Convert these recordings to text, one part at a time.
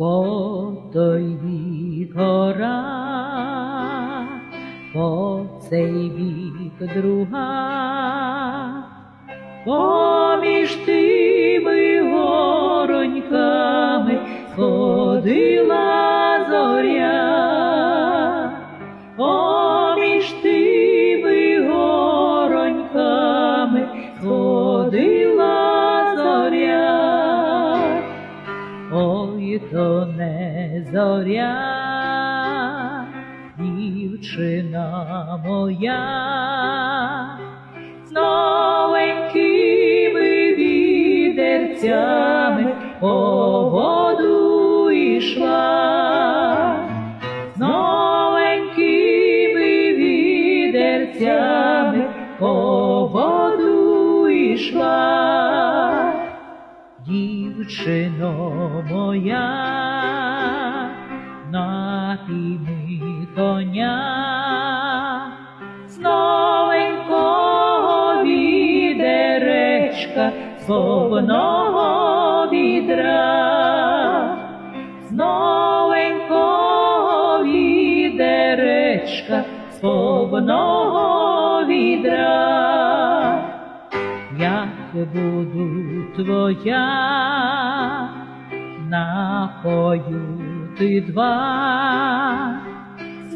По той бік гора, по цей бік друга, поміж тими гороньками ходила зоря. Ой, то не зоря, дівчина моя, з новенькими відерцями по воду ішла, з по воду ішла дівчино моя, напійми коня, з новенького відеречка, з повного відра, з новенького відеречка, з повного відра буду твоя, напою ти два,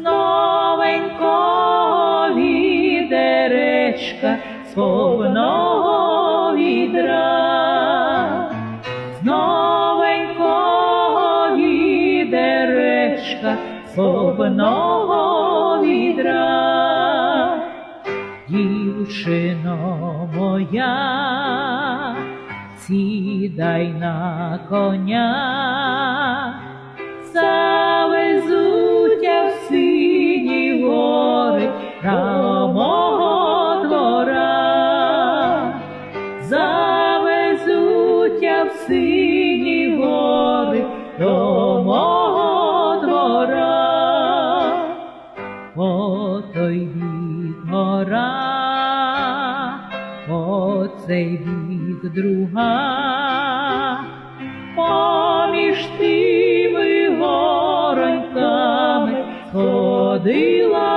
новенького відеречка, повного відра, новенького відеречка, відра дівчино моя, сідай на коня, завезуття в сині гори та мого двора, завезуття в сині гори до мого цей бік друга, поміж тими вороньками ходила